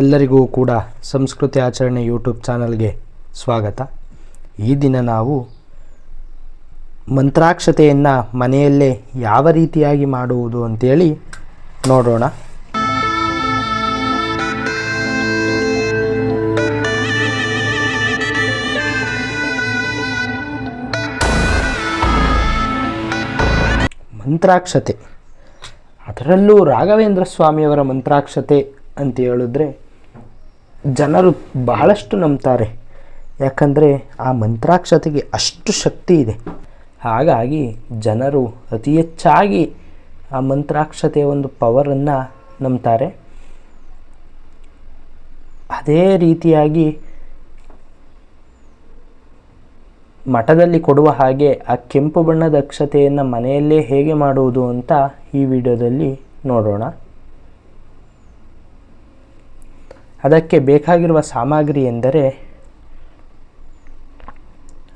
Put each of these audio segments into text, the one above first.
ಎಲ್ಲರಿಗೂ ಕೂಡ ಸಂಸ್ಕೃತಿ ಆಚರಣೆ ಯೂಟ್ಯೂಬ್ ಚಾನಲ್ಗೆ ಸ್ವಾಗತ. ಈ ದಿನ ನಾವು ಮಂತ್ರಾಕ್ಷತೆಯನ್ನು ಮನೆಯಲ್ಲೇ ಯಾವ ರೀತಿಯಾಗಿ ಮಾಡುವುದು ಅಂತೇಳಿ ನೋಡೋಣ. ಮಂತ್ರಾಕ್ಷತೆ. ಅದರಲ್ಲೂ ರಾಘವೇಂದ್ರ ಸ್ವಾಮಿಯವರ ಮಂತ್ರಾಕ್ಷತೆ ಅಂತ ಹೇಳಿದ್ರೆ ಜನರು ಬಹಳಷ್ಟು ನಂಬ್ತಾರೆ. ಯಾಕಂದರೆ ಆ ಮಂತ್ರಾಕ್ಷತೆಗೆ ಅಷ್ಟು ಶಕ್ತಿ ಇದೆ. ಹಾಗಾಗಿ ಜನರು ಅತಿ ಹೆಚ್ಚಾಗಿ ಆ ಮಂತ್ರಾಕ್ಷತೆಯ ಒಂದು ಪವರನ್ನು ನಂಬ್ತಾರೆ. ಅದೇ ರೀತಿಯಾಗಿ ಮಠದಲ್ಲಿ ಕೊಡುವ ಹಾಗೆ ಆ ಕೆಂಪು ಬಣ್ಣದ ಅಕ್ಷತೆಯನ್ನು ಮನೆಯಲ್ಲೇ ಹೇಗೆ ಮಾಡುವುದು ಅಂತ ಈ ವಿಡಿಯೋದಲ್ಲಿ ನೋಡೋಣ. ಅದಕ್ಕೆ ಬೇಕಾಗಿರುವ ಸಾಮಗ್ರಿ ಎಂದರೆ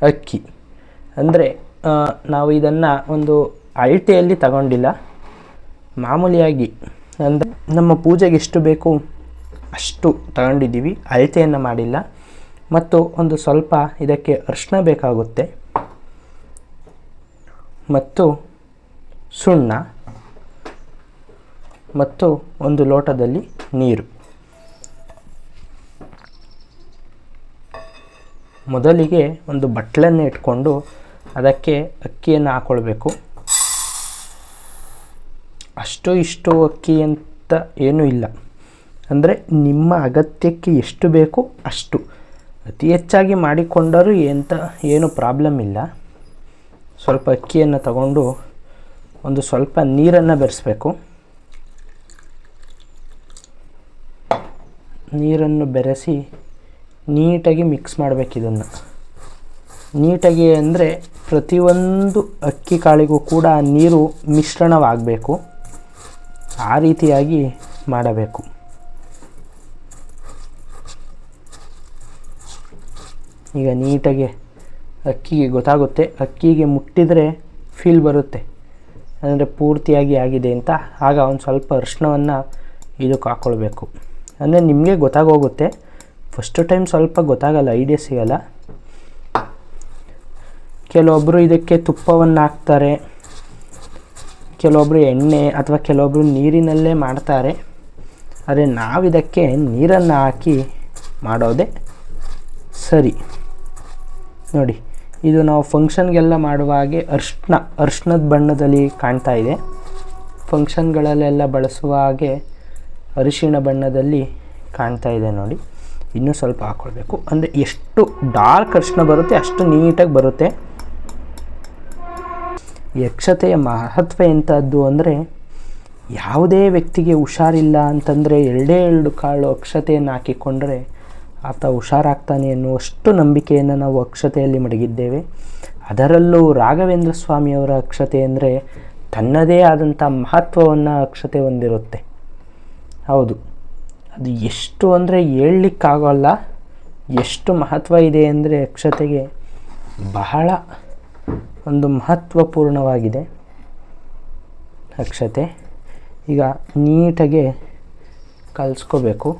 ಅಕ್ಕಿ. ಅಂದರೆ ನಾವು ಇದನ್ನು ಒಂದು ಅಳತೆಯಲ್ಲಿ ತಗೊಂಡಿಲ್ಲ. ಮಾಮೂಲಿಯಾಗಿ ಅಂದರೆ ನಮ್ಮ ಪೂಜೆಗೆ ಎಷ್ಟು ಬೇಕು ಅಷ್ಟು ತಗೊಂಡಿದ್ದೀವಿ. ಅಳತೆಯನ್ನು ಮಾಡಿಲ್ಲ. ಮತ್ತು ಒಂದು ಸ್ವಲ್ಪ ಇದಕ್ಕೆ ಅರ್ಶಿಣ ಬೇಕಾಗುತ್ತೆ. ಮತ್ತು ಸುಣ್ಣ. ಮತ್ತು ಒಂದು ಲೋಟದಲ್ಲಿ ನೀರು. ಮೊದಲಿಗೆ ಒಂದು ಬಟ್ಲನ್ನು ಇಟ್ಕೊಂಡು ಅದಕ್ಕೆ ಅಕ್ಕಿಯನ್ನು ಹಾಕ್ಕೊಳ್ಬೇಕು ಅಷ್ಟು ಇಷ್ಟು ಅಕ್ಕಿ ಅಂತ ಏನೂ ಇಲ್ಲ. ಅಂದರೆ ನಿಮ್ಮ ಅಗತ್ಯಕ್ಕೆ ಎಷ್ಟು ಬೇಕು ಅಷ್ಟು. ಅತಿ ಹೆಚ್ಚಾಗಿ ಮಾಡಿಕೊಂಡರೂ ಎಂಥ ಏನು ಪ್ರಾಬ್ಲಮ್ ಇಲ್ಲ. ಸ್ವಲ್ಪ ಅಕ್ಕಿಯನ್ನು ತಗೊಂಡು ಒಂದು ಸ್ವಲ್ಪ ನೀರನ್ನು ಬೆರೆಸ್ಬೇಕು. ನೀರನ್ನು ಬೆರೆಸಿ ನೀಟಾಗಿ ಮಿಕ್ಸ್ ಮಾಡಬೇಕು ಇದನ್ನು. ನೀಟಾಗಿ ಅಂದರೆ ಪ್ರತಿಯೊಂದು ಅಕ್ಕಿ ಕಾಳಿಗೂ ಕೂಡ ನೀರು ಮಿಶ್ರಣವಾಗಬೇಕು. ಆ ರೀತಿಯಾಗಿ ಮಾಡಬೇಕು. ಈಗ ನೀಟಾಗಿ ಅಕ್ಕಿಗೆ ಗೊತ್ತಾಗುತ್ತೆ. ಅಕ್ಕಿಗೆ ಮುಟ್ಟಿದರೆ ಫೀಲ್ ಬರುತ್ತೆ. ಅಂದರೆ ಪೂರ್ತಿಯಾಗಿ ಆಗಿದೆ ಅಂತ. ಆಗ ಒಂದು ಸ್ವಲ್ಪ ಅರ್ಶಿನವನ್ನು ಇದಕ್ಕೆ ಹಾಕ್ಕೊಳ್ಬೇಕು ಅಂದರೆ ನಿಮಗೆ ಗೊತ್ತಾಗೋಗುತ್ತೆ. ಫಸ್ಟ್ ಟೈಮ್ ಸ್ವಲ್ಪ ಗೊತ್ತಾಗಲ್ಲ ಐಡಿಯಾ ಸಿಗಲ್ಲ. ಕೆಲವೊಬ್ಬರು ಇದಕ್ಕೆ ತುಪ್ಪವನ್ನು ಹಾಕ್ತಾರೆ ಕೆಲವೊಬ್ಬರು ಎಣ್ಣೆ ಅಥವಾ ಕೆಲವೊಬ್ಬರು ನೀರಿನಲ್ಲೇ ಮಾಡ್ತಾರೆ. ಆದರೆ ನಾವಿದಕ್ಕೆ ನೀರನ್ನು ಹಾಕಿ ಮಾಡೋದೇ ಸರಿ. ನೋಡಿ, ಇದು ನಾವು ಫಂಕ್ಷನ್ಗೆಲ್ಲ ಮಾಡುವ ಹಾಗೆ ಅರ್ಶನ, ಅರ್ಶನದ ಬಣ್ಣದಲ್ಲಿ ಕಾಣ್ತಾ ಇದೆ. ಫಂಕ್ಷನ್ಗಳಲ್ಲೆಲ್ಲ ಬಳಸುವ ಹಾಗೆ ಅರಿಶಿಣ ಬಣ್ಣದಲ್ಲಿ ಕಾಣ್ತಾ ಇದೆ ನೋಡಿ. ಇನ್ನೂ ಸ್ವಲ್ಪ ಹಾಕ್ಕೊಳ್ಬೇಕು ಅಂದರೆ ಎಷ್ಟು ಡಾರ್ಕ್ ಅರ್ಶನ ಬರುತ್ತೆ, ಅಷ್ಟು ನೀಟಾಗಿ ಬರುತ್ತೆ. ಯಕ್ಷತೆಯ ಮಹತ್ವ ಎಂಥದ್ದು ಅಂದರೆ, ಯಾವುದೇ ವ್ಯಕ್ತಿಗೆ ಹುಷಾರಿಲ್ಲ ಅಂತಂದರೆ ಎರಡೇ ಎರಡು ಕಾಳು ಅಕ್ಷತೆಯನ್ನು ಹಾಕಿಕೊಂಡ್ರೆ ಆತ ಹುಷಾರಾಗ್ತಾನೆ ಅನ್ನುವಷ್ಟು ನಂಬಿಕೆಯನ್ನು ನಾವು ಅಕ್ಷತೆಯಲ್ಲಿ ಮಡಗಿದ್ದೇವೆ. ಅದರಲ್ಲೂ ರಾಘವೇಂದ್ರ ಸ್ವಾಮಿಯವರ ಅಕ್ಷತೆ ಅಂದರೆ ತನ್ನದೇ ಆದಂಥ ಮಹತ್ವವನ್ನು ಅಕ್ಷತೆ ಹೊಂದಿರುತ್ತೆ. ಹೌದು. ಅದು ಎಷ್ಟು ಅಂದರೆ ಹೇಳಲಿಕ್ಕಾಗೋಲ್ಲ. ಎಷ್ಟು ಮಹತ್ವ ಇದೆ ಅಂದರೆ ಅಕ್ಷತೆಗೆ ಬಹಳ ಒಂದು ಮಹತ್ವಪೂರ್ಣವಾಗಿದೆ ಅಕ್ಷತೆ. ಈಗ ನೀಟಾಗೆ ಕಲಿಸ್ಕೋಬೇಕು.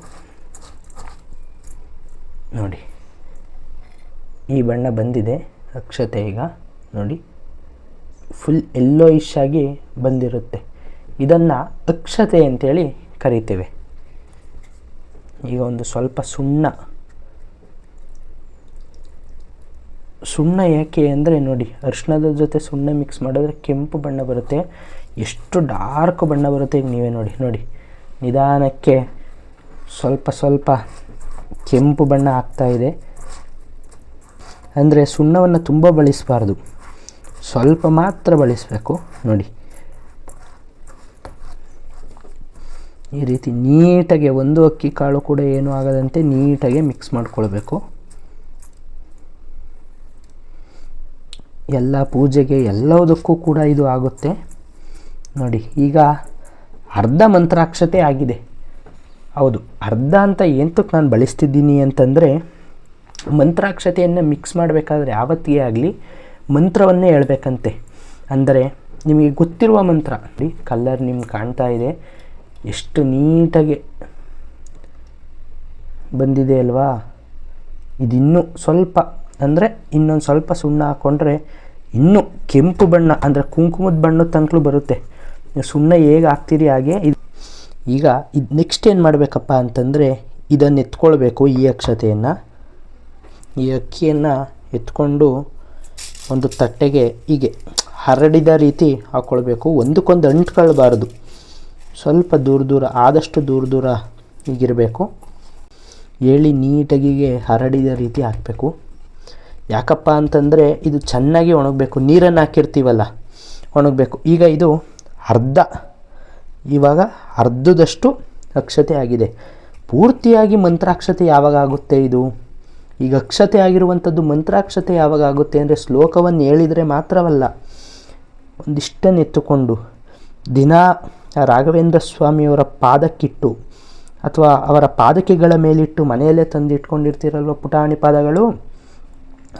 ನೋಡಿ, ಈ ಬಣ್ಣ ಬಂದಿದೆ, ಅಕ್ಷತೆ ಈಗ, ನೋಡಿ. ಫುಲ್ ಎಲ್ಲೋಯಿಶ್ ಆಗಿ ಬಂದಿರುತ್ತೆ. ಇದನ್ನು ಅಕ್ಷತೆ ಅಂತೇಳಿ ಕರಿತೇವೆ. ಈಗ ಒಂದು ಸ್ವಲ್ಪ ಸುಣ್ಣ. ಸುಣ್ಣ ಯಾಕೆ ಅಂದರೆ ನೋಡಿ, ಅರಿಶಿಣದ ಜೊತೆ ಸುಣ್ಣ ಮಿಕ್ಸ್ ಮಾಡಿದ್ರೆ ಕೆಂಪು ಬಣ್ಣ ಬರುತ್ತೆ. ಎಷ್ಟು ಡಾರ್ಕ್ ಬಣ್ಣ ಬರುತ್ತೆ ಈಗ ನೀವೇ ನೋಡಿ ನೋಡಿ. ನಿಧಾನಕ್ಕೆ ಸ್ವಲ್ಪ ಸ್ವಲ್ಪ ಕೆಂಪು ಬಣ್ಣ ಆಗ್ತಾ ಇದೆ. ಅಂದರೆ ಸುಣ್ಣವನ್ನು ತುಂಬ ಬಳಸಬಾರ್ದು. ಸ್ವಲ್ಪ ಮಾತ್ರ ಬಳಸಬೇಕು, ನೋಡಿ. ಈ ರೀತಿ ನೀಟಾಗಿ ಒಂದು ಅಕ್ಕಿ ಕಾಳು ಕೂಡ ಏನೂ ಆಗದಂತೆ ನೀಟಾಗಿ ಮಿಕ್ಸ್ ಮಾಡ್ಕೊಳ್ಬೇಕು. ಎಲ್ಲ ಪೂಜೆಗೆ ಎಲ್ಲದಕ್ಕೂ ಕೂಡ ಇದು ಆಗುತ್ತೆ. ನೋಡಿ, ಈಗ ಅರ್ಧ ಮಂತ್ರಾಕ್ಷತೆ ಆಗಿದೆ. ಹೌದು, ಅರ್ಧ ಅಂತ ಎಂತಕ್ಕೆ ನಾನು ಬಳಸ್ತಿದ್ದೀನಿ ಅಂತಂದರೆ, ಮಂತ್ರಾಕ್ಷತೆಯನ್ನು ಮಿಕ್ಸ್ ಮಾಡಬೇಕಾದ್ರೆ ಯಾವತ್ತಿಗೆ ಆಗಲಿ ಮಂತ್ರವನ್ನೇ ಹೇಳ್ಬೇಕಂತೆ. ಅಂದರೆ, ನಿಮಗೆ ಗೊತ್ತಿರುವ ಮಂತ್ರ. ಕಲ್ಲರ್ ನಿಮ್ಗೆ ಕಾಣ್ತಾ ಇದೆ. ಎಷ್ಟು ನೀಟಾಗಿ ಬಂದಿದೆ ಅಲ್ವಾ? ಇದಿನ್ನೂ ಸ್ವಲ್ಪ, ಅಂದರೆ ಇನ್ನೊಂದು ಸ್ವಲ್ಪ ಸುಣ್ಣ ಹಾಕ್ಕೊಂಡ್ರೆ ಇನ್ನೂ ಕೆಂಪು ಬಣ್ಣ, ಅಂದರೆ ಕುಂಕುಮದ ಬಣ್ಣದ ತನಕಲು ಬರುತ್ತೆ. ಸುಣ್ಣ ಹೇಗೆ ಹಾಕ್ತೀರಿ ಹಾಗೆ ಇದು ಈಗ ಇದು ನೆಕ್ಸ್ಟ್ ಏನು ಮಾಡಬೇಕಪ್ಪ ಅಂತಂದರೆ ಇದನ್ನು ಎತ್ಕೊಳ್ಬೇಕು ಈ ಅಕ್ಷತೆಯನ್ನು. ಈ ಅಕ್ಕಿಯನ್ನು ಎತ್ಕೊಂಡು ಒಂದು ತಟ್ಟೆಗೆ ಹೀಗೆ ಹರಡಿದ ರೀತಿ ಹಾಕ್ಕೊಳ್ಬೇಕು ಒಂದಕ್ಕೊಂದು ಅಂಟ್ಕೊಳ್ಬಾರ್ದು. ಸ್ವಲ್ಪ ದೂರ ದೂರ, ಆದಷ್ಟು ದೂರ ದೂರ ಹೀಗಿರಬೇಕು ಹೇಳಿ ನೀಟಾಗಿಗೆ ಹರಡಿದ ರೀತಿ ಹಾಕಬೇಕು. ಯಾಕಪ್ಪ ಅಂತಂದರೆ ಇದು ಚೆನ್ನಾಗಿ ಒಣಗಬೇಕು. ನೀರನ್ನು ಹಾಕಿರ್ತೀವಲ್ಲ, ಒಣಗಬೇಕು. ಈಗ ಇದು ಅರ್ಧ, ಇವಾಗ ಅರ್ಧದಷ್ಟು ಅಕ್ಷತೆ ಆಗಿದೆ. ಪೂರ್ತಿಯಾಗಿ ಮಂತ್ರಾಕ್ಷತೆ ಯಾವಾಗ ಆಗುತ್ತೆ ಇದು? ಈಗ ಅಕ್ಷತೆ ಆಗಿರುವಂಥದ್ದು ಮಂತ್ರಾಕ್ಷತೆ ಯಾವಾಗ ಆಗುತ್ತೆ ಅಂದರೆ ಶ್ಲೋಕವನ್ನು ಹೇಳಿದರೆ ಮಾತ್ರವಲ್ಲ ಒಂದಿಷ್ಟನ್ನು ಎತ್ತುಕೊಂಡು ದಿನ ರಾಘವೇಂದ್ರ ಸ್ವಾಮಿಯವರ ಪಾದಕ್ಕಿಟ್ಟು ಅಥವಾ ಅವರ ಪಾದಕೆಗಳ ಮೇಲಿಟ್ಟು ಮನೆಯಲ್ಲೇ ತಂದು ಇಟ್ಕೊಂಡಿರ್ತಿರಲ್ವ ಪುಟಾಣಿ ಪಾದಗಳು?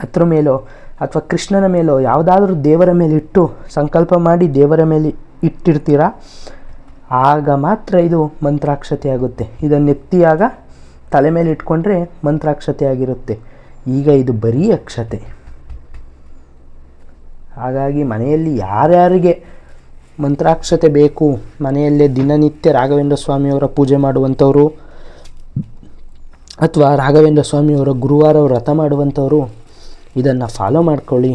ಅದ್ರ ಮೇಲೋ ಅಥವಾ ಕೃಷ್ಣನ ಮೇಲೋ ಯಾವುದಾದ್ರೂ ದೇವರ ಮೇಲಿಟ್ಟು ಸಂಕಲ್ಪ ಮಾಡಿ ದೇವರ ಮೇಲೆ ಇಟ್ಟಿರ್ತೀರ? ಆಗ ಮಾತ್ರ ಇದು ಮಂತ್ರಾಕ್ಷತೆ ಆಗುತ್ತೆ. ಇದನ್ನು ಎತ್ತಿಯಾಗ ತಲೆ ಮೇಲೆ ಇಟ್ಕೊಂಡ್ರೆ ಮಂತ್ರಾಕ್ಷತೆ ಆಗಿರುತ್ತೆ. ಈಗ ಇದು ಬರೀ ಅಕ್ಷತೆ. ಹಾಗಾಗಿ ಮನೆಯಲ್ಲಿ ಯಾರ್ಯಾರಿಗೆ ಮಂತ್ರಾಕ್ಷತೆ ಬೇಕು. ಮನೆಯಲ್ಲೇ ದಿನನಿತ್ಯ ರಾಘವೇಂದ್ರ ಸ್ವಾಮಿಯವರ ಪೂಜೆ ಮಾಡುವಂಥವರು ಅಥವಾ ರಾಘವೇಂದ್ರ ಸ್ವಾಮಿಯವರ ಗುರುವಾರ ವ್ರತ ಮಾಡುವಂಥವರು, ಇದನ್ನು ಫಾಲೋ ಮಾಡ್ಕೊಳ್ಳಿ.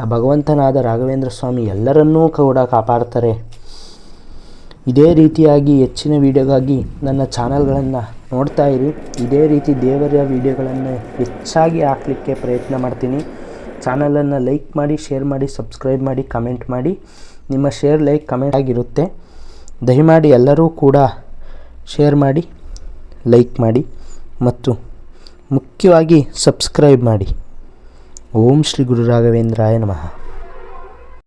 ಆ ಭಗವಂತನಾದ ರಾಘವೇಂದ್ರ ಸ್ವಾಮಿ ಎಲ್ಲರನ್ನೂ ಕೂಡ ಕಾಪಾಡ್ತಾರೆ. ಇದೇ ರೀತಿಯಾಗಿ ಹೆಚ್ಚಿನ ವೀಡಿಯೋಗಾಗಿ ನನ್ನ ಚಾನಲ್ಗಳನ್ನು ನೋಡ್ತಾ ಇರಿ. ಇದೇ ರೀತಿ ದೇವರ ವೀಡಿಯೋಗಳನ್ನು ಹೆಚ್ಚಾಗಿ ಹಾಕಲಿಕ್ಕೆ ಪ್ರಯತ್ನ ಮಾಡ್ತೀನಿ. ಚಾನಲನ್ನು ಲೈಕ್ ಮಾಡಿ, ಶೇರ್ ಮಾಡಿ, ಸಬ್ಸ್ಕ್ರೈಬ್ ಮಾಡಿ, ಕಮೆಂಟ್ ಮಾಡಿ. ನಿಮ್ಮ ಶೇರ್ ಲೈಕ್ ಕಮೆಂಟ್ ಆಗಿರುತ್ತೆ. ದಯಮಾಡಿ ಎಲ್ಲರೂ ಕೂಡ ಶೇರ್ ಮಾಡಿ ಲೈಕ್ ಮಾಡಿ ಮತ್ತು ಮುಖ್ಯವಾಗಿ ಸಬ್ಸ್ಕ್ರೈಬ್ ಮಾಡಿ. ಓಂ ಶ್ರೀ ಗುರು ರಾಘವೇಂದ್ರಾಯ ನಮಃ.